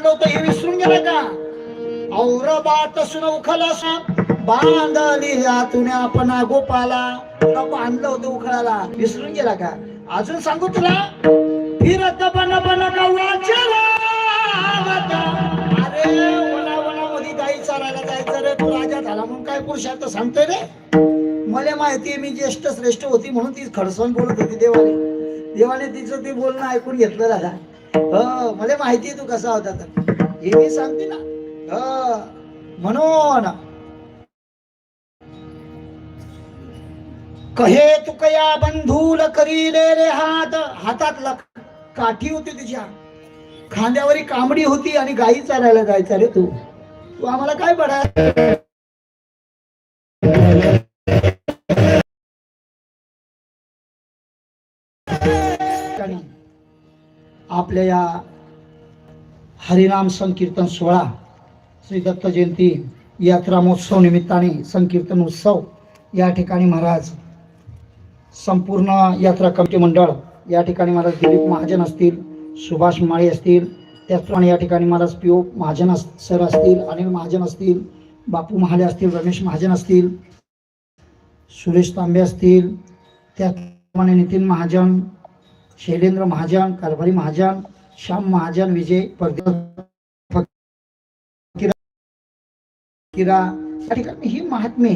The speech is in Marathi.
नव्हतं हे विसरून गेलं का? औरबात उखलासा बांधली तुने आपण गोपाला बांधलं होतं उखळाला विसरून गेला का? अजून सांगू तुला? फिरत बन बन अरे वना वनामध्ये गाई जायचं रे तू राजा झाला म्हणून काय पुरुषार्थ सांगतोय रे? मला माहितीये मी ज्येष्ठ श्रेष्ठ होती म्हणून ती खडसवून बोलत होती देवाने. देवाने तिचं ते बोलणं ऐकून घेतलं दादा. हो मला माहितीये तू कसा होता तर. हे मी सांगते ना. हो, म्हणून कहे तुकया बंधूल करीले रे हात. हातात लक- काठी होती तुझ्या खांद्यावरी कांबडी होती आणि गाई चरायला जायचा रे तू. तू आम्हाला काय बडा ठिकाणी आपल्या या हरिनाम संकीर्तन सोहळा श्री दत्त जयंती यात्रा महोत्सव निमित्ताने संकीर्तन उत्सव या ठिकाणी महाराज संपूर्ण यात्रा कमिटी मंडळ या ठिकाणी महाराज दिलीप महाजन असतील सुभाष माळी असतील त्याचप्रमाणे या ठिकाणी महाराज पी ओ महाजन अस- सर असतील अनिल महाजन असतील बापू महाले असतील रमेश महाजन असतील सुरेश तांबे असतील त्याचप्रमाणे नितीन महाजन शैलेंद्र महाजन कारभारी महाजन श्याम महाजन विजय परदेश किरा या ठिकाणी ही महात्मे